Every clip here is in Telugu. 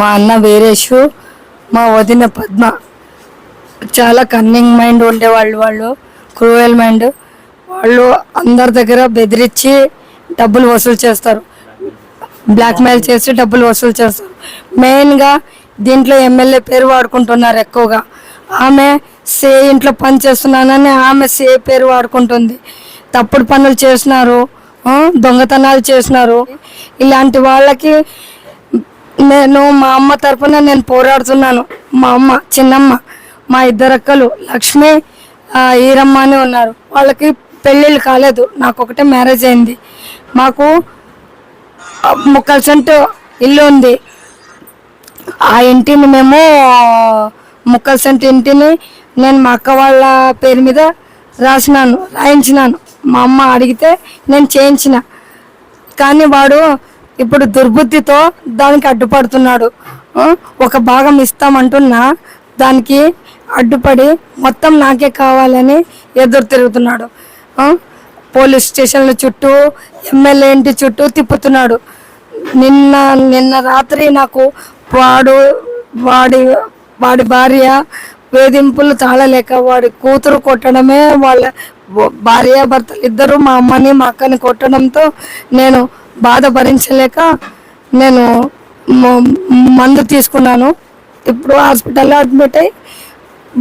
మా అన్న వీరేషు మా వదిన పద్మ. చాలా కన్నింగ్ మైండ్ ఉండేవాళ్ళు వాళ్ళు క్రూయల్ మైండ్ వాళ్ళు అందరి దగ్గర బెదిరించి డబ్బులు వసూలు చేస్తారు. బ్లాక్మెయిల్ చేసి డబ్బులు వసూలు చేస్తారు. మెయిన్గా దీంట్లో ఎమ్మెల్యే పేరు వాడుకుంటున్నారు ఎక్కువగా. ఆమె సే ఇంట్లో పని చేస్తున్నానని ఆమె సే పేరు వాడుకుంటుంది. తప్పుడు పనులు చేసినారు దొంగతనాలు చేసినారు. ఇలాంటి వాళ్ళకి నేను మా అమ్మ తరఫున నేను పోరాడుతున్నాను. మా అమ్మ చిన్నమ్మ మా ఇద్దరు అక్కలు లక్ష్మి ఈరమ్మ అని ఉన్నారు. వాళ్ళకి పెళ్ళిళ్ళు కాలేదు. నాకు ఒకటే మ్యారేజ్ అయింది. మాకు ముక్కల సెంటు ఇల్లు ఉంది. ఆ ఇంటిని మేము ముక్కల సెంటు ఇంటిని నేను మా అక్క వాళ్ళ పేరు మీద రాసినాను రాయించినాను. మా అమ్మ అడిగితే నేను చేయించిన. కానీ వాడు ఇప్పుడు దుర్బుద్ధితో దానికి అడ్డుపడుతున్నాడు. ఒక భాగం ఇస్తామంటున్నా దానికి అడ్డుపడి మొత్తం నాకే కావాలని ఎదురు తిరుగుతున్నాడు. పోలీస్ స్టేషన్ల చుట్టూ ఎమ్మెల్యే ఇంటి చుట్టూ తిప్పుతున్నాడు. నిన్న నిన్న రాత్రి నాకు వాడు వాడి వాడి భార్య వేధింపులు తాళలేక వాడి కూతురు కొట్టడమే వాళ్ళ భార్య భర్తలు ఇద్దరు మా అమ్మని మా అక్కని కొట్టడంతో నేను బాధ భరించలేక నేను మందు తీసుకున్నాను. ఇప్పుడు హాస్పిటల్లో అడ్మిట్ అయ్యి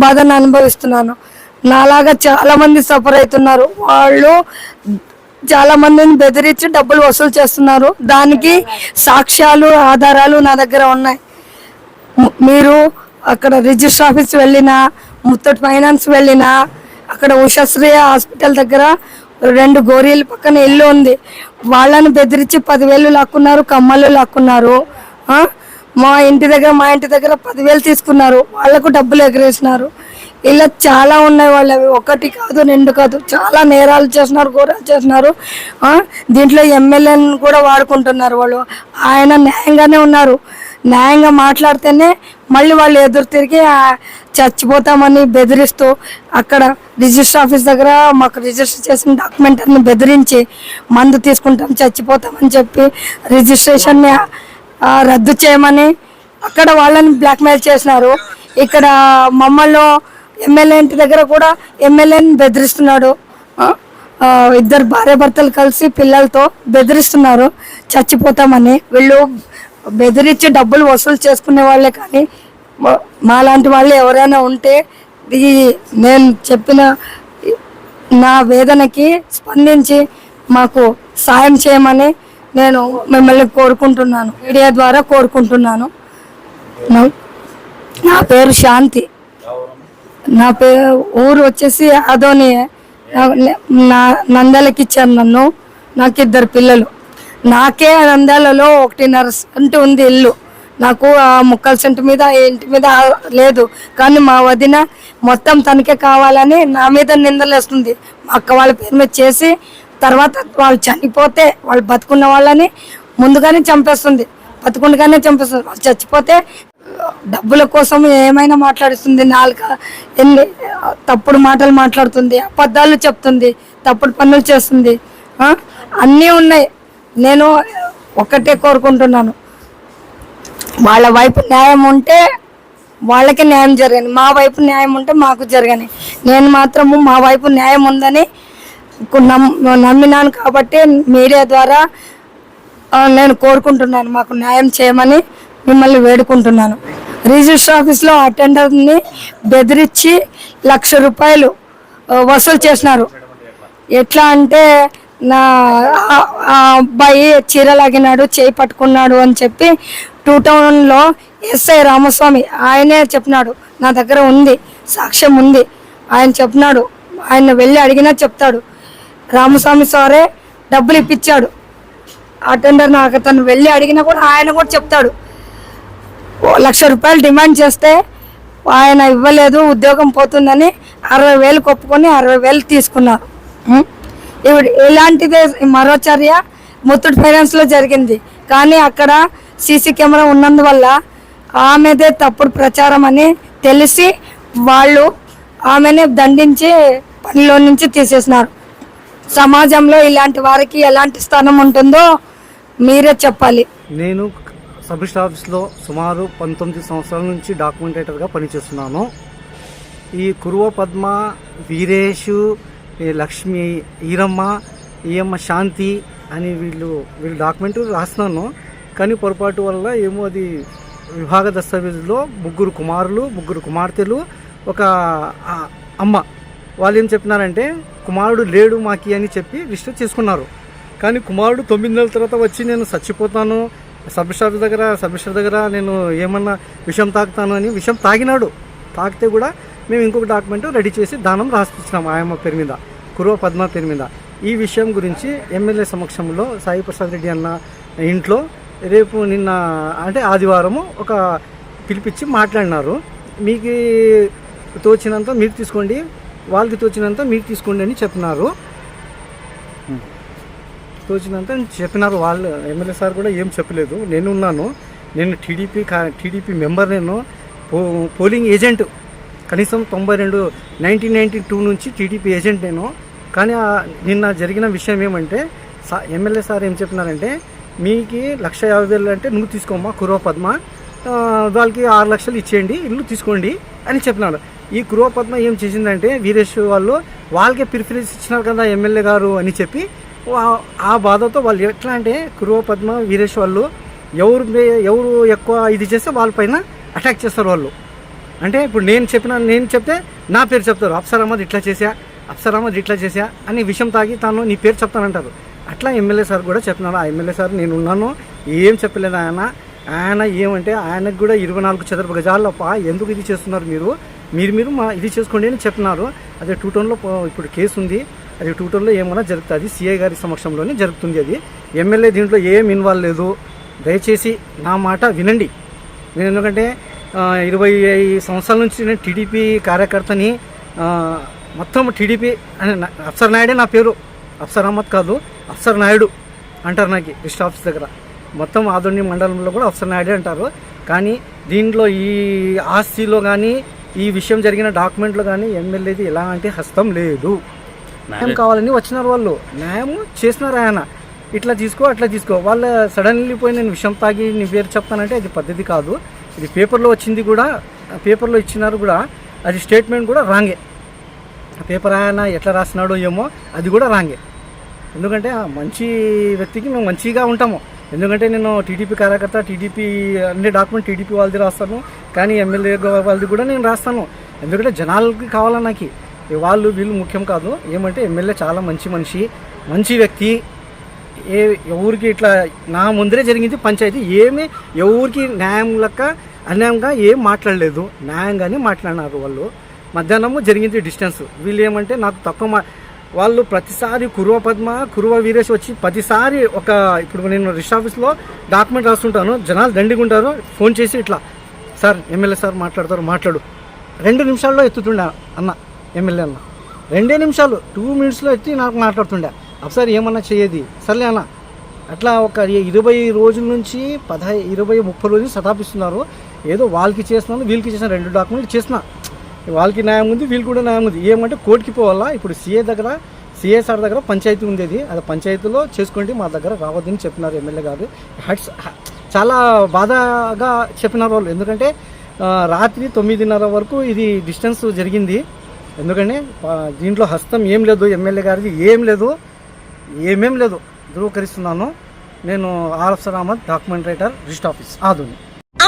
బాధను అనుభవిస్తున్నాను. నాలాగా చాలామంది సఫర్ అవుతున్నారు. వాళ్ళు చాలామందిని బెదిరించి డబ్బులు వసూలు చేస్తున్నారు. దానికి సాక్ష్యాలు ఆధారాలు నా దగ్గర ఉన్నాయి. మీరు అక్కడ రిజిస్టర్ ఆఫీస్ వెళ్ళినా ముత్తటి ఫైనాన్స్ వెళ్ళినా అక్కడ ఉషశ్రేయ హాస్పిటల్ దగ్గర రెండు గోరీల పక్కన ఇల్లు ఉంది. వాళ్ళను బెదిరించి పదివేలు లాక్కున్నారు కమ్మలు లాక్కున్నారు. మా ఇంటి దగ్గర మా ఇంటి దగ్గర పదివేలు తీసుకున్నారు. వాళ్ళకు డబ్బులు ఎగరేసినారు. ఇలా చాలా ఉన్నాయి వాళ్ళవి. ఒకటి కాదు రెండు కాదు. చాలా నేరాలు చేస్తున్నారు ఘోరాలు చేస్తున్నారు దీంట్లో ఎమ్మెల్యేని కూడా వాడుకుంటున్నారు వాళ్ళు. ఆయన న్యాయంగానే ఉన్నారు. న్యాయంగా మాట్లాడితేనే మళ్ళీ వాళ్ళు ఎదురు తిరిగి చచ్చిపోతామని బెదిరిస్తూ అక్కడ రిజిస్టర్ ఆఫీస్ దగ్గర మాకు రిజిస్టర్ చేసిన డాక్యుమెంట్ అన్ని బెదిరించి మందు తీసుకుంటాం చచ్చిపోతామని చెప్పి రిజిస్ట్రేషన్ని రద్దు చేయమని అక్కడ వాళ్ళని బ్లాక్మెయిల్ చేసినారు. ఇక్కడ మమ్మల్ని ఎమ్మెల్యే ఇంటి దగ్గర కూడా ఎమ్మెల్యేని బెదిరిస్తున్నాడు. ఇద్దరు భార్య భర్తలు కలిసి పిల్లలతో బెదిరిస్తున్నారు. చచ్చిపోతామని వీళ్ళు బెదిరించి డబ్బులు వసూలు చేసుకునే వాళ్ళే కానీ మా- మాలాంటి వాళ్ళు ఎవరైనా ఉంటే ఈ నేను చెప్పిన నా వేదనకి స్పందించి మాకు సాయం చేయమని నేను మిమ్మల్ని కోరుకుంటున్నాను. మీడియా ద్వారా కోరుకుంటున్నాను. నా- పేరు శాంతి. నా పేరు ఊరు వచ్చేసి అదోని నా నందలకి ఇచ్చాను నన్ను. నాకు ఇద్దరు పిల్లలు. నాకే నంద్యాలలో ఒకటిన్నర సెంటు ఉంది ఇల్లు. నాకు ఆ ముక్కల సెంటు మీద ఇంటి మీద లేదు. కానీ మా వదిన మొత్తం తనకే కావాలని నా మీద నిందలేస్తుంది. మా అక్క వాళ్ళ పేరు మీద చేసి తర్వాత వాళ్ళు చనిపోతే వాళ్ళు బతుకున్న వాళ్ళని ముందుగానే చంపేస్తుంది. బతుకుండగానే చంపేస్తుంది. వాళ్ళు చచ్చిపోతే డబ్బుల కోసం ఏమైనా మాట్లాడుతుంది నాలుక ఎన్ని తప్పుడు మాటలు మాట్లాడుతుంది. అబద్ధాలు చెప్తుంది. తప్పుడు పనులు చేస్తుంది. అన్నీ ఉన్నాయి. నేను ఒకటే కోరుకుంటున్నాను. వాళ్ళ వైపు న్యాయం ఉంటే వాళ్ళకి న్యాయం జరగని మా వైపు న్యాయం ఉంటే మాకు జరగని. నేను మాత్రము మా వైపు న్యాయం ఉందని నమ్మినాను కాబట్టి మీడియా ద్వారా నేను కోరుకుంటున్నాను మాకు న్యాయం చేయమని మిమ్మల్ని వేడుకుంటున్నాను. రిజిస్టర్ ఆఫీస్లో అటెండర్ని బెదిరించి లక్ష రూపాయలు వసూలు చేసినారు. ఎట్లా అంటే నా ఆ- అబ్బాయి చీర లాగినాడు చేయి పట్టుకున్నాడు అని చెప్పి టూ టౌన్లో ఎస్ఐ రామస్వామి ఆయనే చెప్పినాడు. నా దగ్గర ఉంది సాక్ష్యం ఉంది. ఆయన చెప్పినాడు ఆయన వెళ్ళి అడిగినా చెప్తాడు. రామస్వామి సారే డబ్బులు ఇప్పించాడు. అటెండర్ నాకు అతను వెళ్ళి అడిగినా కూడా ఆయన కూడా చెప్తాడు. ఓ లక్ష రూపాయలు డిమాండ్ చేస్తే ఆయన ఇవ్వలేదు ఉద్యోగం పోతుందని అరవై వేలు కొప్పుకొని అరవై వేలు తీసుకున్నారు. ఎలాంటిదే మరో చర్య ముత్తూట్ పేరెంట్స్లో జరిగింది. కానీ అక్కడ సీసీ కెమెరా ఉన్నందువల్ల ఆమెదే తప్పుడు ప్రచారం అని తెలిసి వాళ్ళు ఆమెనే దండించి పనిలో నుంచి తీసేసినారు. సమాజంలో ఇలాంటి వారికి ఎలాంటి స్థానం ఉంటుందో మీరే చెప్పాలి. నేను సబ్ ఆఫీస్లో సుమారు పంతొమ్మిది సంవత్సరాల నుంచి డాక్యుమెంటేటర్గా పనిచేస్తున్నాను. ఈ కురువ పద్మ వీరేషు లక్ష్మి ఈరమ్మ ఈయమ్మ శాంతి అని వీళ్ళు వీళ్ళు డాక్యుమెంట్ రాస్తున్నాను. కానీ పొరపాటు వల్ల ఏమో అది విభాగ దస్తావేజులో ముగ్గురు కుమారులు ముగ్గురు కుమార్తెలు ఒక అమ్మ. వాళ్ళు ఏం చెప్పినారంటే కుమారుడు లేడు మాకి అని చెప్పి రిజిస్టర్ చేసుకున్నారు కానీ కుమారుడు తొమ్మిది నెలల తర్వాత వచ్చి నేను చచ్చిపోతాను సబ్ దగ్గర సబ్ దగ్గర నేను ఏమన్నా విషం తాగుతాను అని విషం తాగినాడు. తాగితే కూడా మేము ఇంకొక డాక్యుమెంట్ రెడీ చేసి దానం రాసిపించినాం ఆయమ్మ పేరు మీద కురువ పద్మ పేరు మీద. ఈ విషయం గురించి ఎమ్మెల్యే సమక్షంలో సాయి ప్రసాద్ రెడ్డి అన్న ఇంట్లో రేపు నిన్న అంటే ఆదివారము ఒక పిలిపించి మాట్లాడినారు. మీకు తోచినంత మీరు తీసుకోండి వాళ్ళకి తోచినంత మీరు తీసుకోండి అని చెప్పినారు. తోచినంత చెప్పినారు వాళ్ళు. ఎమ్మెల్యే సార్ కూడా ఏం చెప్పలేదు. నేను ఉన్నాను. నేను టీడీపీ టీడీపీ మెంబర్ నేను. పో పోలింగ్ ఏజెంట్. కనీసం తొంభై రెండు నైన్టీన్ నైన్టీ టూ నుంచి టీడీపీ ఏజెంట్ నేను. కానీ నిన్న జరిగిన విషయం ఏమంటే సా ఎమ్మెల్యే సార్ ఏం చెప్పినారంటే మీకు లక్ష యాభై వేలు అంటే నువ్వు తీసుకోమ్మా కురవ పద్మ వాళ్ళకి ఆరు లక్షలు ఇచ్చేయండి ఇల్లు తీసుకోండి అని చెప్పినాడు ఈ కురవ పద్మ ఏం చేసిందంటే వీరేష్ వాళ్ళు వాళ్ళకే ప్రిఫరెన్స్ ఇచ్చినారు కదా ఎమ్మెల్యే గారు అని చెప్పి ఆ బాధతో వాళ్ళు ఎట్లా అంటే కురువ పద్మ వీరేష్ వాళ్ళు ఎవరు ఎవరు ఎక్కువ ఇది చేస్తే వాళ్ళపైన అటాక్ చేస్తారు వాళ్ళు. అంటే ఇప్పుడు నేను చెప్పిన నేను చెప్తే నా పేరు చెప్తారు. అప్సర్ అహ్మద్ ఇట్లా చేసా అప్సర్ అహ్మద్ ఇట్లా చేసా అని విషయం తాగి తాను నీ పేరు చెప్తానంటారు. అట్లా ఎమ్మెల్యే సార్ కూడా చెప్తున్నాడు ఆ ఎమ్మెల్యే సార్ నేను ఉన్నాను ఏం చెప్పలేదు ఆయన. ఆయన ఏమంటే ఆయనకు కూడా ఇరవై నాలుగు చదరపు గజాలప్ప ఎందుకు ఇది చేస్తున్నారు మీరు? మీరు మీరు మా ఇది చేసుకోండి అని చెప్పినారు. అదే టూ టౌన్లో ఇప్పుడు కేసు ఉంది. అది టూ టౌన్లో ఏమైనా జరుగుతుంది. సిఐ గారి సమక్షంలోనే జరుగుతుంది అది. ఎమ్మెల్యే దీంట్లో ఏం ఇన్వాల్వ్ లేదు. దయచేసి నా మాట వినండి. నేను ఎందుకంటే ఇరవై ఐదు సంవత్సరాల నుంచి నేను టీడీపీ కార్యకర్తని మొత్తం టీడీపీ అని అఫ్సర్ నాయుడే నా పేరు. అఫ్సర్ అహ్మద్ కాదు అఫ్సర్ నాయుడు అంటారు నాకు రిజిస్టర్ ఆఫీస్ దగ్గర. మొత్తం ఆదోని మండలంలో కూడా అఫ్సర్ నాయుడే అంటారు. కానీ దీంట్లో ఈ ఆస్తిలో కానీ ఈ విషయం జరిగిన డాక్యుమెంట్లో కానీ ఎమ్మెల్యేది ఎలాంటి హస్తం లేదు. న్యాయం కావాలని వచ్చినారు వాళ్ళు. న్యాయం చేసినారు ఆయన. ఇట్లా తీసుకో అట్లా తీసుకో. వాళ్ళ సడన్లీ పోయి నేను విషయం తాగి నీ పేరు చెప్తానంటే అది పద్ధతి కాదు. ఇది పేపర్లో వచ్చింది కూడా పేపర్లో ఇచ్చినారు కూడా అది స్టేట్మెంట్ కూడా రాంగే. పేపర్ ఆయన ఎట్లా రాసినాడో ఏమో అది కూడా రాంగే. ఎందుకంటే మంచి వ్యక్తికి మేము మంచిగా ఉంటాము. ఎందుకంటే నేను టీడీపీ కార్యకర్త టీడీపీ అన్ని డాక్యుమెంట్ టీడీపీ వాళ్ళది రాస్తాను కానీ ఎమ్మెల్యే వాళ్ళది కూడా నేను రాస్తాను. ఎందుకంటే జనాలకి కావాలా నాకు. వాళ్ళు వీళ్ళు ముఖ్యం కాదు. ఏమంటే ఎమ్మెల్యే చాలా మంచి మనిషి మంచి వ్యక్తి. ఏ ఎవరికి ఇట్లా నా ముందరే జరిగింది పంచాయతీ. ఏమీ ఎవరికి న్యాయం లెక్క అన్యాయంగా ఏం మాట్లాడలేదు న్యాయంగానే మాట్లాడినారు వాళ్ళు. మధ్యాహ్నము జరిగింది డిస్టెన్స్. వీళ్ళు ఏమంటే నాకు తక్కువ వాళ్ళు ప్రతిసారి కురువ పద్మ కురువ వీరేష్ వచ్చి ప్రతిసారి ఒక ఇప్పుడు నేను రిజిస్టర్ ఆఫీస్లో డాక్యుమెంట్ రాస్తుంటాను. జనాలు దండిగుంటారు ఫోన్ చేసి ఇట్లా సార్ ఎమ్మెల్యే సార్ మాట్లాడతారు మాట్లాడు. రెండు నిమిషాల్లో ఎత్తుతుండే అన్న ఎమ్మెల్యే అన్న. రెండే నిమిషాలు టూ మినిట్స్లో ఎత్తి నాకు మాట్లాడుతుండే. ఒకసారి ఏమన్నా చేయది? సర్లే అన్న. అట్లా ఒక ఇరవై రోజుల నుంచి పదహై ఇరవై ముప్పై రోజులు సతాపిస్తున్నారు ఏదో వాళ్ళకి చేస్తున్నాను వీళ్ళకి చేసిన రెండు డాక్యుమెంట్లు చేసిన వాళ్ళకి న్యాయం ఉంది వీళ్ళు కూడా న్యాయం ఉంది. ఏమంటే కోర్టుకి పోవాలా? ఇప్పుడు సీఏ దగ్గర సిఎస్ఆర్ దగ్గర పంచాయతీ ఉండేది. అది పంచాయతీలో చేసుకోండి మా దగ్గర రావద్దని చెప్పినారు ఎమ్మెల్యే గారు. హట్స్ చాలా బాధగా చెప్పినారు వాళ్ళు. ఎందుకంటే రాత్రి తొమ్మిదిన్నర వరకు ఇది డిస్టెన్స్ జరిగింది. ఎందుకంటే దీంట్లో హస్తం ఏం లేదు ఎమ్మెల్యే గారిది ఏం లేదు. ఏమేం లేదు. ధృవీకరిస్తున్నాను. నేను RF sir Ahmed document writer register office Adhuni